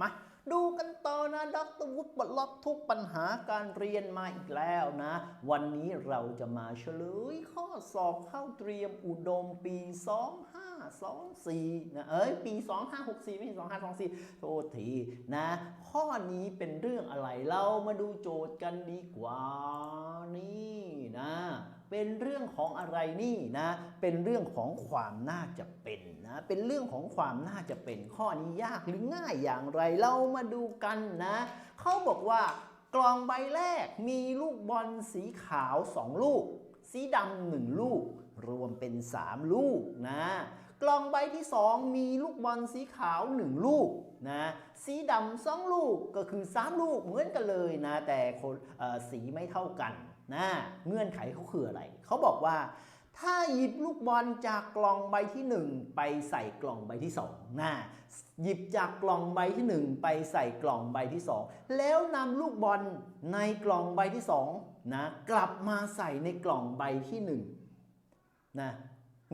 มาดูกันต่อนะดรวุฒิปลดล็อกทุกปัญหาการเรียนมาอีกแล้วนะ วันนี้เราจะมาเฉลยข้อสอบเข้าเตรียมอุดมปี 25 2524นะเอ้ยปี 2564 ไม่ใช่2524 โทษทีนะ ข้อนี้เป็นเรื่องอะไรเรามาดูโจทย์กันดีกว่านี่นะเป็นเรื่องของอะไรนี่นะ เป็นเรื่องของความน่าจะเป็นนะ เป็นเรื่องของความน่าจะเป็น ข้อนี้ยากหรือง่ายอย่างไรเรามาดูกันนะ เขาบอกว่ากล่องใบแรกมีลูกบอลสีขาว 2 ลูก สีดำหนึ่งลูก รวมเป็น 3 ลูกนะ กล่องใบที่ 2 มีลูกบอลสีขาว 1 ลูกนะสีดำสองลูกก็คือ 3 ลูกเหมือนกันเลยนะแต่คนสีไม่เท่ากันนะเงื่อนไขเขาคืออะไร เขาบอกว่า ถ้าหยิบลูกบอลจากกล่องใบที่ 1 ไปใส่กล่องใบที่2นะหยิบจากกล่องใบที่ 1 ไปใส่กล่องใบที่ 2 แล้วนำลูกบอลในกล่องใบที่2นะกลับมาใส่ในกล่องใบที่1นะ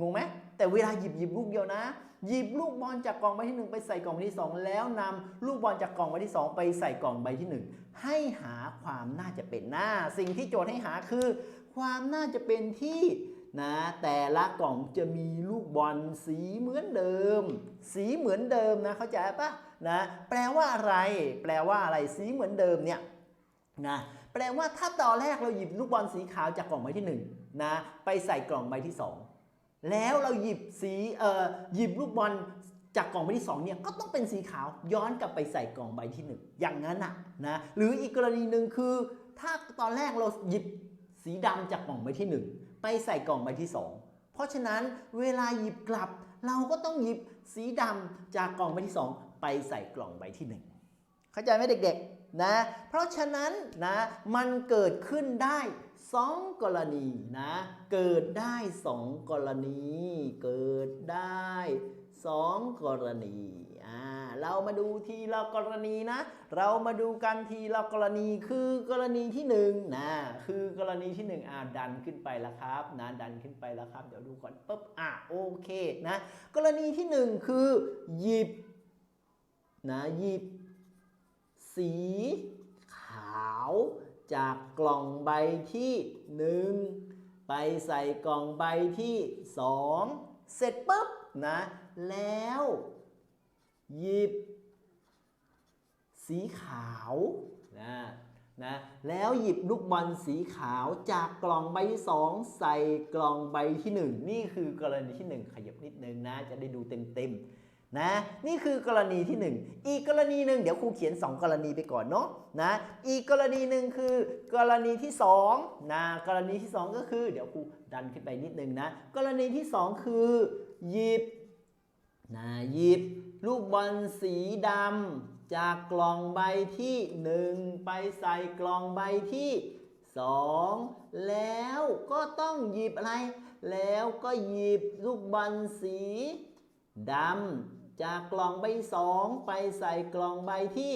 งงไหมแต่เวลาหยิบหยิบลูกเดียวนะ หยิบลูกบอลจากกล่องใบที่ 1 ไปใส่กล่องใบที่ 2 แล้วนำลูกบอลจากกล่องใบที่ 2 ไปใส่กล่องใบที่ 1 ให้หาความน่าจะเป็นหน้า สิ่งที่โจทย์ให้หาคือ ความน่าจะเป็นที่นะแต่ละกล่องจะมีลูกบอลสีเหมือนเดิม สีเหมือนเดิมนะเข้าใจปะนะแปลว่าอะไร แปลว่าอะไรสีเหมือนเดิมเนี่ยนะแปลว่าถ้าตอนแรกเราหยิบลูกบอลสีขาวจากกล่องใบที่หนึ่งนะไปใส่กล่องใบที่สอง แล้วเราหยิบสีเอ่อหยิบลูกบอลจากกล่องใบที่สองเนี่ยก็ต้องเป็นสีขาวย้อนกลับไปใส่กล่องใบที่หนึ่งอย่างนั้นนะนะหรืออีกกรณีหนึ่งคือ ถ้าตอนแรกเราหยิบสีดำจากกล่องใบที่หนึ่งไปใส่กล่องใบที่ 2 เพราะฉะนั้นเวลาหยิบกลับ เราก็ต้องหยิบสีดำจากกล่องใบที่ 2 ไปใส่กล่องใบที่ 1 เข้าใจไหมเด็กๆนะเพราะฉะนั้นนะมันเกิดขึ้นได้ 2 กรณีนะเกิดได้ 2 กรณี เกิดได้2กรณีอ่าเรามาดูทีละกรณีนะ เรามาดูกันทีละกรณีคือกรณีที่1นะคือกรณีที่1อ่าดันขึ้นไปแล้วครับนะดันขึ้นไปแล้วครับ เดี๋ยวดูก่อนปุ๊บอะโอเคนะกรณีที่1คือหยิบนะหยิบ สีขาวจากกล่องใบที่ 1 ไปใส่กล่องใบที่ 2 เสร็จปุ๊บนะ แล้ว หยิบ สีขาวนะนะแล้วหยิบลูกบอลสีขาวจากกล่องใบที่ 2 ใส่กล่องใบที่ 1 นี่คือกรณีที่ 1 ขยับนิดนึงนะ จะได้ดูเต็มๆ นะนี่คือกรณีที่ 1 อีกกรณีหนึ่งเดี๋ยวครูเขียน 2 กรณีไปก่อนเนาะนะอีกกรณีหนึ่งคือกรณีที่2นะกรณีที่ 2 ก็คือ เดี๋ยวครูดันขึ้นไปนิดนึงนะกรณีที่ 2 คือหยิบนะหยิบลูกบอลสีดำจากกล่องใบที่ 1 ไปใส่กล่องใบที่ 2 แล้วก็ต้องหยิบอะไร แล้วก็หยิบลูกบอลสีดำ จากกล่องใบสองไปใส่กล่องใบที่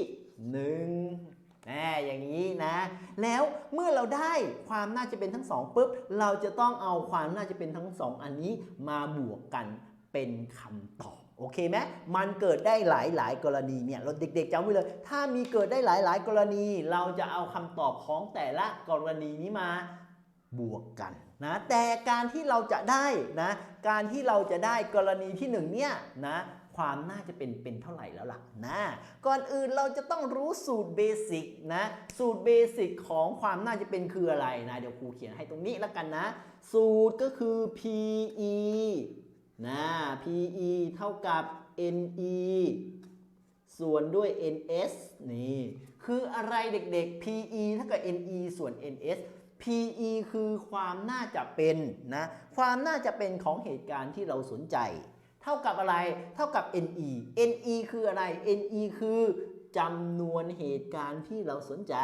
1แน่อย่างนี้นะ แล้วเมื่อเราได้ความน่าจะเป็นทั้งสองปุ๊บ เราจะต้องเอาความน่าจะเป็นทั้งสองอันนี้มาบวกกันเป็นคำตอบโอเคไหมมันเกิดได้หลายหลายกรณีเนี่ยเราเด็กๆจำไว้เลย ถ้ามีเกิดได้หลายหลายกรณี เราจะเอาคำตอบของแต่ละกรณีนี้มาบวกกันนะแต่การที่เราจะได้นะการที่เราจะได้กรณีที่หนึ่งเนี่ยนะ ความน่าจะเป็นเป็นเท่าไหร่แล้วล่ะนะก่อนอื่นเราจะต้องรู้สูตรเบสิกนะสูตรเบสิกของความน่าจะเป็นคืออะไรนะเดี๋ยวครูเขียนให้ตรงนี้แล้วกันนะ สูตรก็คือ PE นะ PE เท่ากับ NE ส่วนด้วย NS นี่คืออะไรเด็กๆ PE เท่ากับ NE ส่วน NS PE คือความน่าจะเป็นนะ ความน่าจะเป็นของเหตุการณ์ที่เราสนใจ เท่ากับอะไร เท่ากับ NE NE คืออะไร NE คือจำนวนเหตุการณ์ที่เราสนใจ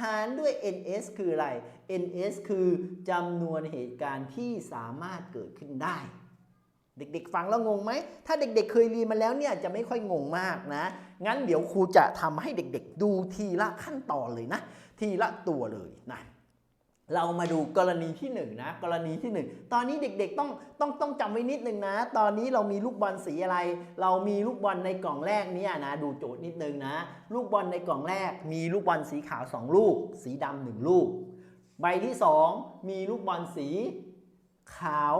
หารด้วย NS คืออะไร NS คือจำนวนเหตุการณ์ที่สามารถเกิดขึ้นได้ เด็กๆฟังแล้วงงไหม ถ้าเด็กๆเคยเรียนมาแล้วเนี่ยจะไม่ค่อยงงมากนะ งั้นเดี๋ยวครูจะทำให้เด็กๆดูทีละขั้นตอนเลยนะ ทีละตัวเลยนะ เรามาดูกรณีที่หนึ่งนะกรณีที่หนึ่งตอนนี้เด็กๆต้องต้องต้องจำไว้นิดนึงนะ ตอนนี้เรามีลูกบอลสีอะไร เรามีลูกบอลในกล่องแรกเนี่ยนะดูโจทย์นิดนึงนะ ลูกบอลในกล่องแรก มีลูกบอลสีขาวสองลูก สีดำหนึ่งลูก ใบที่สองมีลูกบอลสีขาว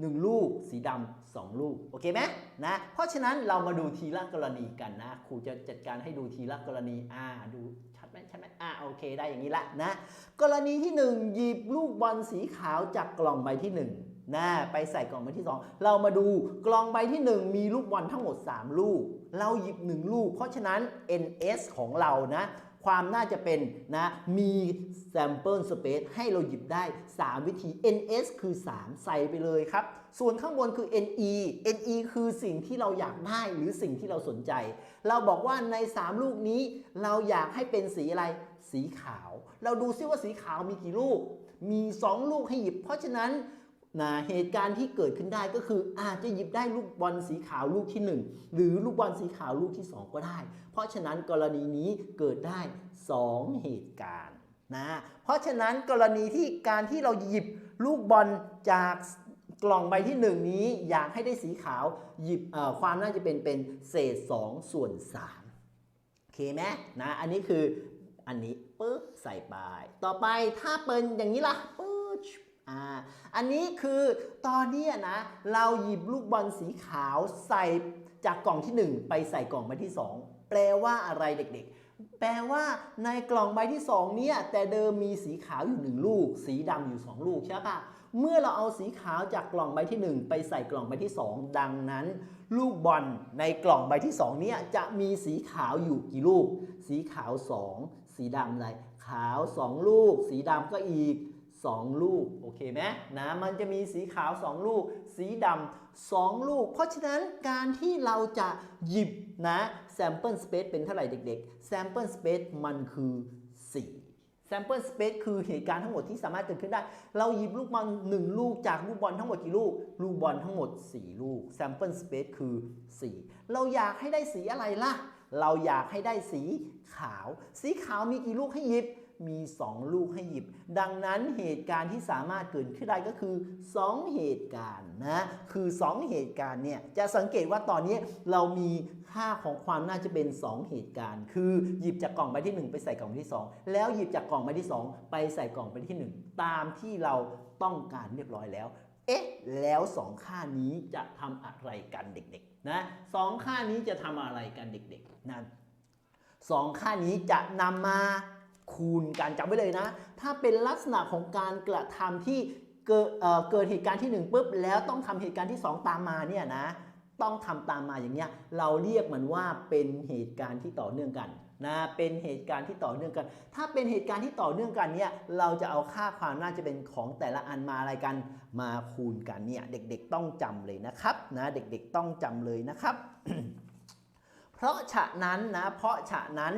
หนึ่งลูก สีดำสองลูกโอเคไหมนะเพราะฉะนั้นเรามาดูทีละกรณีกันนะครูจะจัดการให้ดูทีละกรณีอ่าดู ไหมชัดไหมอ่าโอเคได้อย่างนี้ละนะ กรณีที่ 1 หยิบลูกบอลสีขาวจากกล่องใบที่1นะไปใส่กล่องใบที่ 2 เรามาดูกล่องใบที่ 1 มีลูกบอลทั้งหมด 3 ลูก เราหยิบ 1 ลูก เพราะฉะนั้น NS ของเรานะ ความน่าจะเป็นนะมี sample space ให้เราหยิบได้ 3 วิธี NS คือ 3 ใส่ไปเลยครับ ส่วนข้างบนคือ NE NE คือสิ่งที่เราอยากได้หรือสิ่งที่เราสนใจ เราบอกว่าใน 3 ลูกนี้ เราอยากให้เป็นสีอะไรสีขาว เราดูซิว่าสีขาวมีกี่ลูก มี 2 ลูกให้หยิบ เพราะฉะนั้น นะเหตุการณ์ที่เกิดขึ้นได้ก็คืออาจจะหยิบได้ลูกบอลสีขาวลูกที่ 1 หรือลูกบอลสีขาวลูกที่ 2 ก็ได้ เพราะฉะนั้นกรณีนี้เกิดได้ 2 เหตุการณ์นะเพราะฉะนั้นกรณีที่การที่เราหยิบลูกบอลจากกล่องใบที่ 1 นี้อยากให้ได้สีขาวหยิบความน่าจะเป็นเป็นเศษ 2 ส่วน3โอเคไหมนะอันนี้คืออันนี้ปึ๊บใส่ไป ต่อไปถ้าเป็นอย่างนี้ล่ะปึ๊ อ่าอันนี้คือตอนนี้นะเราหยิบลูกบอลสีขาวใส่จากกล่องที่ 1 ไปใส่กล่องใบที่ 2 แปลว่าอะไรเด็กๆ แปลว่าในกล่องใบที่2เนี่ยแต่เดิมมีสีขาวอยู่ 1 ลูก สีดำอยู่ 2 ลูกใช่ปะเมื่อเราเอาสีขาวจากกล่องใบที่ 1 ไปใส่กล่องใบที่ 2 ดังนั้น ลูกบอลในกล่องใบที่2เนี่ยจะมีสีขาวอยู่กี่ลูก สีขาว 2 สีดำอะไรขาว 2 ลูก สีดำก็อีก 2 ลูก โอเคไหมนะมันจะมีสีขาว 2 ลูก สีดำ2ลูก เพราะฉะนั้นการที่เราจะหยิบนะ sample space เป็นเท่าไหร่เด็กๆ sample space มันคือ 4 sample space คือเหตุการณ์ทั้งหมดที่สามารถเกิดขึ้นได้ เราหยิบลูกบอล1ลูกจากลูกบอลทั้งหมดกี่ลูก ลูกบอลทั้งหมด 4 ลูก sample space คือ 4 เราอยากให้ได้สีอะไรล่ะ เราอยากให้ได้สีขาว สีขาวมีกี่ลูกให้หยิบ มี 2 ลูกให้หยิบ ดังนั้นเหตุการณ์ที่สามารถเกิดขึ้นได้ก็คือ 2 เหตุการณ์นะคือ 2 เหตุการณ์เนี่ยจะสังเกตว่าตอนนี้เรามีค่าของความน่าจะเป็น 2 เหตุการณ์ คือหยิบจากกล่องใบที่ 1 ไปใส่กล่องใบที่ 2 แล้วหยิบจากกล่องใบที่ 2 ไปใส่กล่องใบที่ 1 ตามที่เราต้องการเรียบร้อยแล้วเอ๊ะแล้ว 2 ค่านี้จะทำอะไรกันเด็กๆนะสองค่านี้จะทำอะไรกันเด็กๆนั่นสองค่านี้จะนำมา คูณกันจำไว้เลยนะ ถ้าเป็นลักษณะของการกระทำที่เกิดเเหตุการณ์ที่ 1ปุ๊บแล้วต้องทำเหตุการณ์ที่ 2 ตามมาเนี่ยนะต้องทำตามมาอย่างเงี้ยเราเรียกมันว่าเป็นเหตุการณ์ที่ต่อเนื่องกันนะเป็นเหตุการณ์ที่ต่อเนื่องกัน ถ้าเป็นเหตุการณ์ที่ต่อเนื่องกันเนี่ยเราจะเอาค่าความน่าจะเป็นของแต่ละอันมาอะไรกันมาคูณกันเนี่ยเด็กๆต้องจำเลยนะครับนะเด็กๆต้องจำเลยนะครับ เพราะฉะนั้นนะเพราะฉะนั้น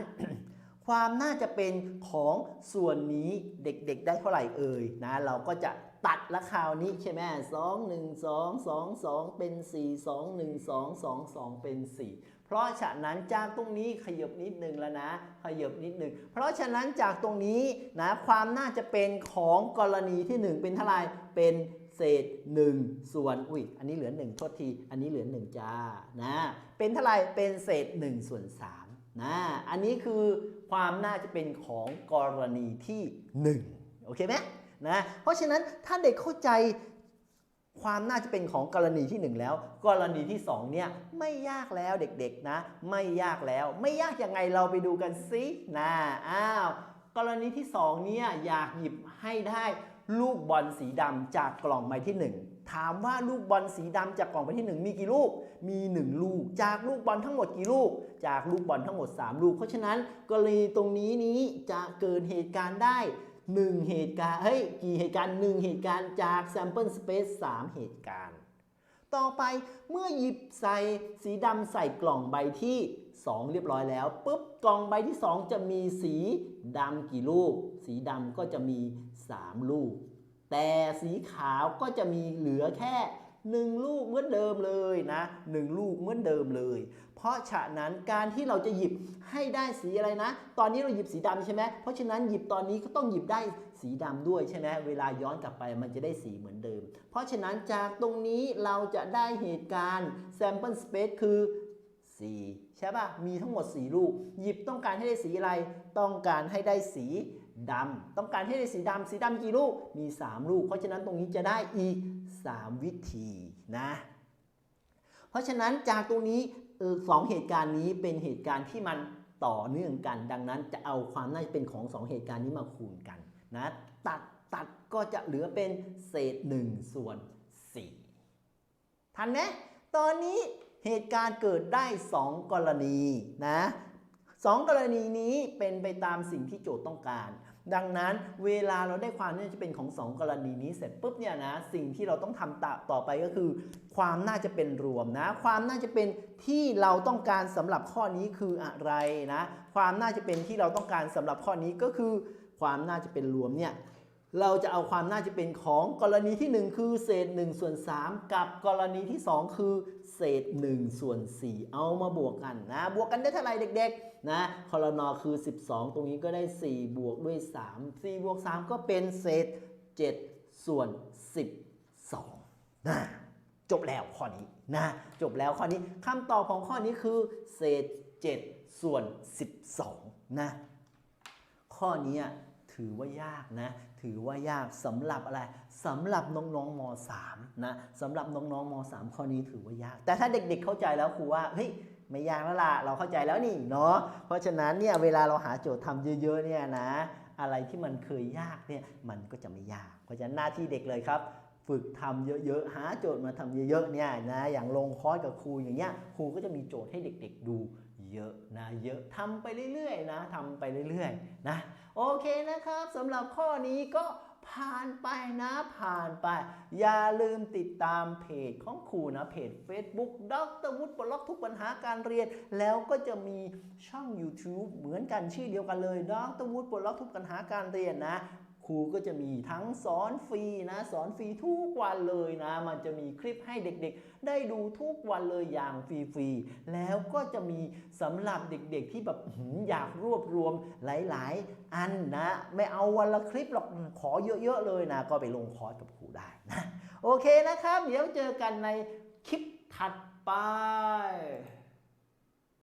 ความน่าจะเป็นของส่วนนี้เด็กๆ ได้เท่าไหร่เอ่ยนะ เราก็จะตัดละคราวนี้ใช่ไหมสองหนึ่งสองสองสองเป็นสี่สองหนึ่งสองสองสองเป็นสี่เพราะฉะนั้นจากตรงนี้ขยบนิดนึงแล้วนะ ขยบนิดนึง เพราะฉะนั้นจากตรงนี้นะความน่าจะเป็นของกรณีที่หนึ่งเป็นเท่าไหร่เป็นเศษ 1 ส่วน อุ้ย อันนี้เหลือ 1 โทษที อันนี้เหลือ 1 จ้า นะ เป็นเท่าไหร่ เป็นเศษ 1 ส่วน 3 นะอันนี้คือความน่าจะเป็นของกรณีที่ 1 โอเคไหมนะเพราะฉะนั้นถ้าเด็กเข้าใจความน่าจะเป็นของกรณีที่ 1 แล้ว กรณีที่ 2 เนี่ยไม่ยากแล้วเด็กๆนะ ไม่ยากแล้ว ไม่ยากยังไงเราไปดูกันซินะอ้าวกรณีที่ 2 เนี่ยอยากหยิบให้ได้ลูกบอลสีดำจากกล่องใบที่ 1 ถามว่าลูกบอลสีดำจากกล่องใบที่ 1 มีกี่ลูก มี 1 ลูก จากลูกบอลทั้งหมดกี่ลูก จากลูกบอลทั้งหมด 3 ลูก เพราะฉะนั้นกรณีตรงนี้นี้จะเกิดเหตุการณ์ได้ 1 เหตุการณ์ เฮ้ย กี่เหตุการณ์ 1 เหตุการณ์จาก sample space 3 เหตุการณ์ ต่อไปเมื่อหยิบใส่สีดำใส่กล่องใบที่ 2 เรียบร้อยแล้วปุ๊บกล่องใบที่ 2 จะมีสีดำกี่ลูก สีดำก็จะมี 3 ลูก แต่สีขาวก็จะมีเหลือแค่1ลูกเหมือนเดิมเลยนะ1ลูกเหมือนเดิมเลย เพราะฉะนั้นการที่เราจะหยิบให้ได้สีอะไรนะ ตอนนี้เราหยิบสีดำใช่ไหมเพราะฉะนั้นหยิบตอนนี้ก็ต้องหยิบได้สีดำด้วยใช่ไหมเวลาย้อนกลับไปมันจะได้สีเหมือนเดิม เพราะฉะนั้นจากตรงนี้เราจะได้เหตุการณ์ sample space คือ 4 ใช่ป่ะ มีทั้งหมด 4 ลูก หยิบต้องการให้ได้สีอะไร ต้องการให้ได้สี ดำต้องการให้ได้สีดำสีดำกี่ลูกมี 3 ลูก เพราะฉะนั้นตรงนี้จะได้อีก 3 วิธีนะ เพราะฉะนั้นจากตรงนี้สองเหตุการณ์นี้เป็นเหตุการณ์ที่มันต่อเนื่องกัน ดังนั้นจะเอาความน่าจะเป็นของสองเหตุการณ์นี้มาคูณกันนะตัดตัดก็จะเหลือเป็นเศษ1ส่วน4ทันไหมตอนนี้เหตุการณ์เกิดได้ 2 กรณีนะ สองกรณีนี้เป็นไปตามสิ่งที่โจทย์ต้องการ ดังนั้นเวลาเราได้ความน่าจะเป็นของ 2 กรณีนี้เสร็จปุ๊บเนี่ยนะสิ่งที่เราต้องทำตต่อไปก็คือ ความน่าจะเป็นรวมนะ ความน่าจะเป็นที่เราต้องการสำหรับข้อนี้คืออะไรนะ ความน่าจะเป็นที่เราต้องการสำหรับข้อนี้ก็คือ ความน่าจะเป็นรวมเนี่ย เราจะเอาความน่าจะเป็นของกรณีที่ 1 คือเศษ1ส่วน3 กับกรณีที่ 2 คือ เศษ1ส่วน4 เอามาบวกกันนะ บวกกันได้เท่าไหร่เด็กๆนะคอรนอคือ 12 ตรงนี้ก็ได้ 4 บวกด้วย 3 4 บวก 3 ก็เป็นเศษ 7 ส่วน 12นะจบแล้วข้อนี้นะจบแล้วข้อนี้คำตอบของข้อนี้คือ เศษ 7 ส่วน 12นะข้อนี้ ถือว่ายากนะ ถือว่ายากสำหรับอะไรสำหรับน้องๆม .3 นะสำหรับน้องๆม .3 ข้อนี้ถือว่ายาก แต่ถ้าเด็กๆเข้าใจแล้วครูว่าเฮ้ยไม่ยากแล้วล่ะเราเข้าใจแล้วนี่เนาะเพราะฉะนั้นเนี่ยเวลาเราหาโจทย์ทำเยอะๆเนี่ยนะ อะไรที่มันเคยยากเนี่ยมันก็จะไม่ยาก เพราะฉะนั้นหน้าที่เด็กเลยครับ ฝึกทำเยอะๆ หาโจทย์มาทำเยอะๆ เนี่ยนะ อย่างลงคอร์สกับครูอย่างเงี้ย ครูก็จะมีโจทย์ให้เด็กๆดูเยอะนะ เยอะทำไปเรื่อยๆ นะทำไปเรื่อยๆ นะ โอเคนะครับสำหรับข้อนี้ก็ผ่านไปนะผ่านไป อย่าลืมติดตามเพจของครูนะเพจ Facebook ดรวุฒิปลดล็อกทุกปัญหาการเรียน แล้วก็จะมีช่อง YouTube เหมือนกันชื่อเดียวกันเลยดรวุฒิปลดล็อกทุกปัญหาการเรียนนะ ครูก็จะมีทั้งสอนฟรีนะสอนฟรีทุกวันเลยนะ มันจะมีคลิปให้เด็กๆ ได้ดูทุกวันเลยอย่างฟรีๆแล้วก็จะมีสำหรับเด็กๆที่แบบอยากรวบรวมหลายๆ อันนะ ไม่เอาวันละคลิปหรอกขอเยอะๆเลยนะ ก็ไปลงคอร์สกับครูได้นะ โอเคนะครับ เดี๋ยวเจอกันในคลิปถัดไป